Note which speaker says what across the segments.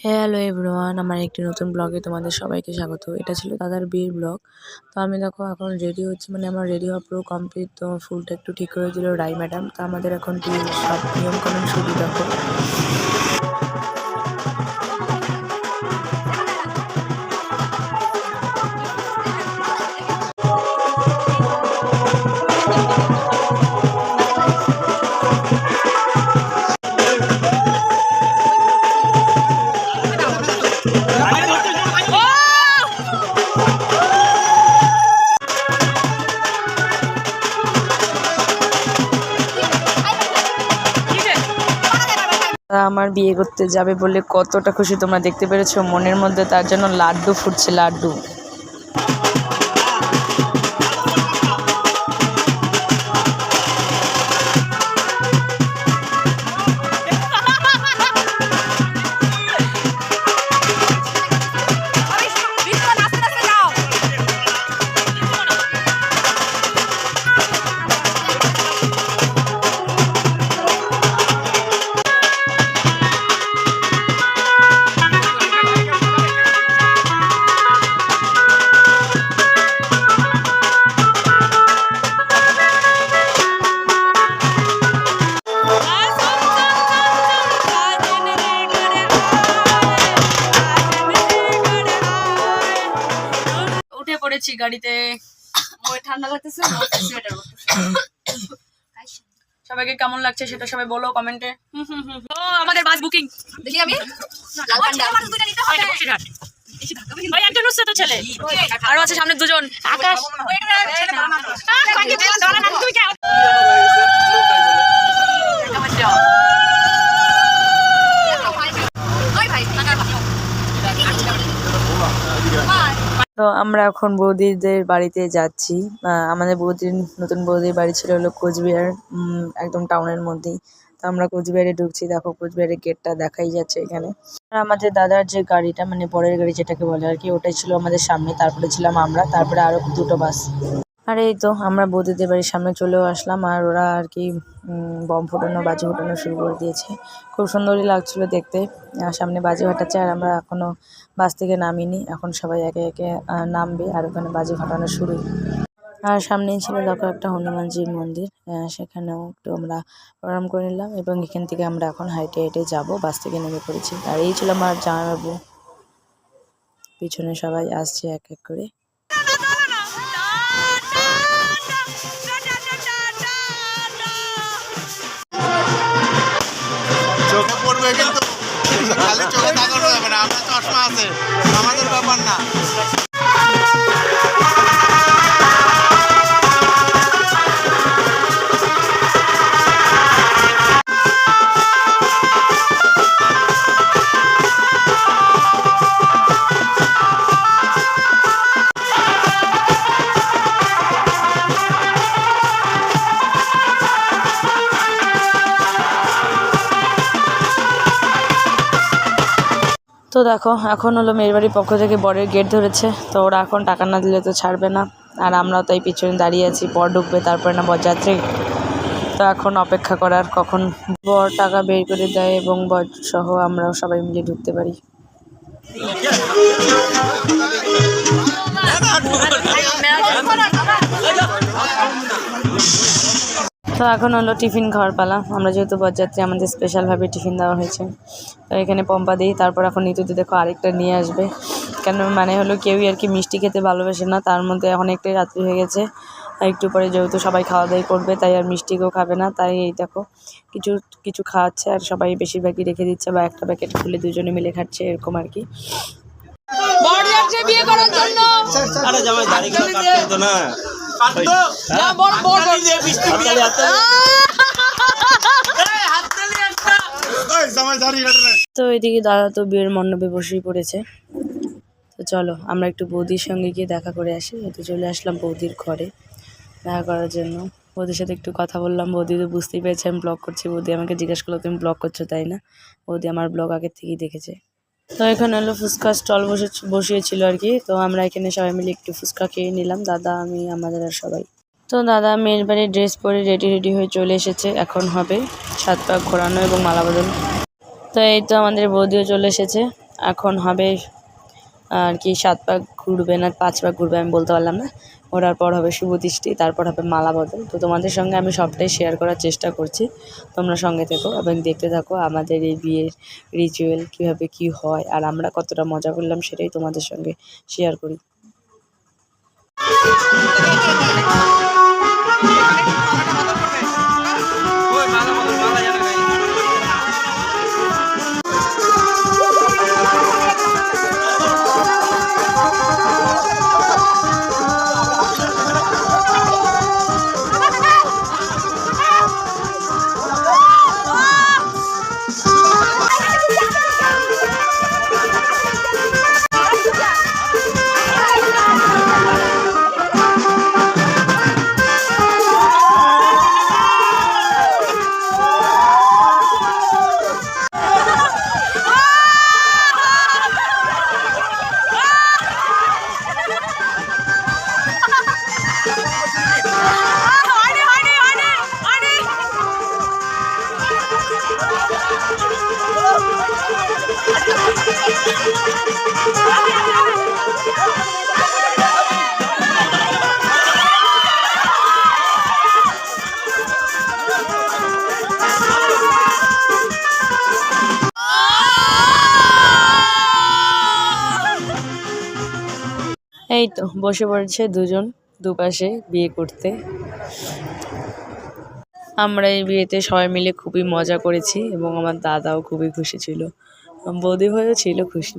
Speaker 1: Hello everyone আমার একটি নতুন ব্লগে তোমাদের সবাইকে স্বাগত। এটা ছিল দাদার বিয়ের ব্লগ তো আমি দেখো এখন রেডি হচ্ছি মানে আমার রেডি হওয়া পুরো কমপ্লিট তো ফুলটা একটু ঠিক করে দিল রাই ম্যাডাম তো আমাদের এখন সব নিয়মকানুন শুরু দেখো। আমার বিয়ে করতে যাবে বলে কতটা খুশি তোমরা দেখতে পেরেছ? মনের মধ্যে তার জন্য লাড্ডু ফুটছে, লাড্ডু।
Speaker 2: গাড়িতে ওই ঠান্ডা লাগতেছে সোয়েটার সবাইকে কেমন লাগছে সেটা সবাই বলো কমেন্টে। ও আমাদের বাস বুকিং
Speaker 3: দেখি আমি?
Speaker 2: ওই একজন উচ্চত ছেলে। আরও আছে সামনে দুজন। আকাশ।
Speaker 3: ভাই
Speaker 1: তো আমরা এখন বৌদিদের বাড়িতে যাচ্ছি। আমাদের বৌদির নতুন বৌদির বাড়ি ছিল হলো কোচবিহার একদম টাউনের মধ্যেই। তো আমরা কোচবিহারে ঢুকছি, দেখো কোচবিহারের গেটটা দেখাই যাচ্ছে এখানে। আর আমাদের দাদার যে গাড়িটা মানে বরের গাড়ি যেটাকে বলে আর কি, ওটাই ছিল আমাদের সামনে, তারপরে ছিলাম আমরা, তারপরে আরও দুটো বাস। আর এই তো আমরা বৌদিদের বাড়ির সামনে চলেও আসলাম, আর ওরা আর কি বম ফোটানো, বাজি ফোটানো শুরু করে দিয়েছে। খুব সুন্দরই লাগছিল দেখতে। সামনে বাজি ফাটাচ্ছে, আর আমরা এখনও বাস থেকে নামিনি। এখন সবাই একে একে নামবে আর ওখানে বাজি ফাটানো শুরু। আর সামনেই ছিল দেখো একটা হনুমানজির মন্দির সেখানেও একটু আমরা প্রণাম করে নিলাম এবং এখান থেকে আমরা এখন হাইটে হাইটে যাব, বাস থেকে নেমে পড়েছি। আর এই ছিল আমার জামাইবাবু। পিছনে সবাই আসছে এক এক করে।
Speaker 4: চোখে পড়বে কিন্তু খালি চোখে তাকানো যাবে না আপনার চশমা আছে আমাদের ব্যাপার না।
Speaker 1: দেখো এখন হলো মেয়ের বাড়ির পক্ষ থেকে বরের গেট ধরেছে তো ওরা এখন টাকা না দিলে তো ছাড়বে না আর আমরাও তাই পিছনে দাঁড়িয়ে আছি বর ঢুকবে তারপরে না বরযাত্রী তো এখন অপেক্ষা করার কখন বর টাকা বের করে দেয় এবং বর সহ আমরাও সবাই মিলে ঢুকতে পারি তো এখন হলো টিফিন খাওয়ার পালা। আমরা যেহেতু বরযাত্রী আমাদের স্পেশালভাবে টিফিন দেওয়া হয়েছে। তো এখানে পম্পা দিই তারপর এখন নিতুতে দেখো আরেকটা নিয়ে আসবে। কেন মানে হলো কেউই আর কি মিষ্টি খেতে ভালোবাসে না তার মধ্যে অনেকটাই রাত্রি হয়ে গেছে। আর একটু পরে যেহেতু সবাই খাওয়া দাওয়া করবে তাই আর মিষ্টি কেউ খাবে না। তাই এই দেখো কিছু কিছু খাওয়াচ্ছে আর সবাই বেশিরভাগই রেখে দিচ্ছে বা একটা প্যাকেট খুলে দুজনে মিলে খাচ্ছে এরকম আর কি।
Speaker 2: বিয়ে করার জন্য।
Speaker 5: আরে জামাই কাটতে হতো না,
Speaker 4: রে
Speaker 1: তো এদিকে দাদা তো বিয়ের মণ্ডপে বসেই পড়েছে। তো চলো আমরা একটু বৌদির সঙ্গে গিয়ে দেখা করে আসি। এই তো চলে আসলাম বৌদির ঘরে দেখা করার জন্য। বৌদির সাথে একটু কথা বললাম। বৌদি তো বুঝতেই পেরেছে আমি ব্লগ করছি। বৌদি আমাকে জিজ্ঞেস করল তুমি ব্লগ করছ তাই না? বৌদি আমার ব্লগ আগের থেকেই দেখেছে। তো এখানে হলো ফুচকা স্টল বসে বসিয়েছিল আর কি। তো আমরা এখানে সবাই মিলে একটু ফুচকা খেয়ে নিলাম। দাদা, আমি, আমাদের আর সবাই। তো দাদা, মেয়ের বাড়ির ড্রেস পরে রেডি রেডি হয়ে চলে এসেছে। এখন হবে সাত পাক ঘোরানো এবং মালা বদল। তো এই তো আমাদের বৌদিও চলে এসেছে। এখন হবে আর কি সাত পাক ঘুরবে না, পাঁচ পাক ঘুরবে আমি বলতে পারলাম না। ঘোরার পর হবে শুভ দৃষ্টি, তারপর হবে মালা বদল। তো তোমাদের সঙ্গে আমি সবটাই শেয়ার করার চেষ্টা করছি। তোমরা সঙ্গে থেকো এবং দেখতে থাকো আমাদের এই বিয়ের রিচুয়াল কীভাবে কী হয়, আর আমরা কতটা মজা করলাম সেটাই তোমাদের সঙ্গে শেয়ার করি। এই তো বসে পড়েছে দুজন দুপাশে বিয়ে করতে। আমরা এই বিয়েতে সবাই মিলে খুবই মজা করেছি এবং আমার দাদাও খুবই খুশি ছিল। বৌদি হয়েও ছিল খুশি।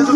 Speaker 6: প্রথম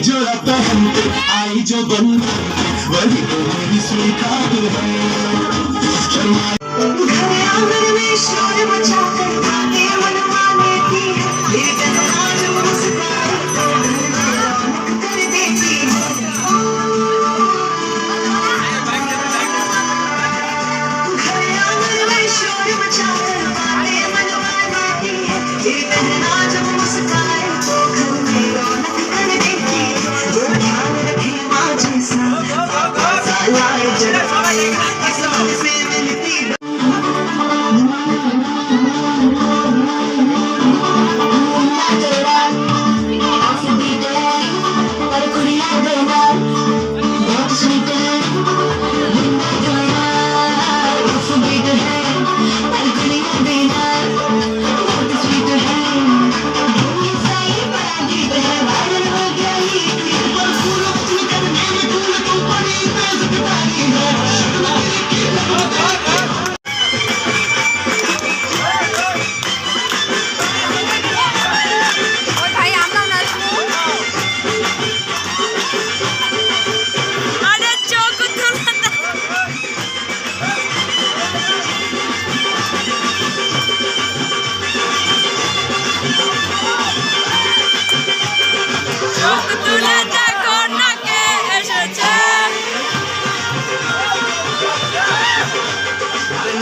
Speaker 2: जो पहन आई जो बन वही तो मेरी स्वीकार है Thank you.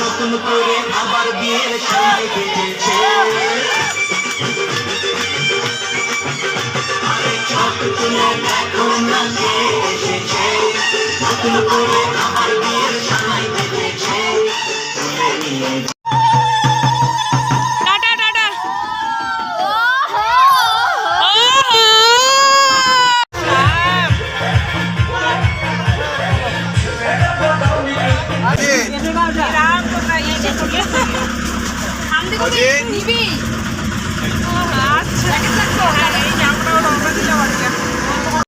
Speaker 6: নতুন করে আবার বিয়ের সানাই কেটেছে ছোট এসেছে। নতুন করে আবার বিয়ের সময় বেজেছে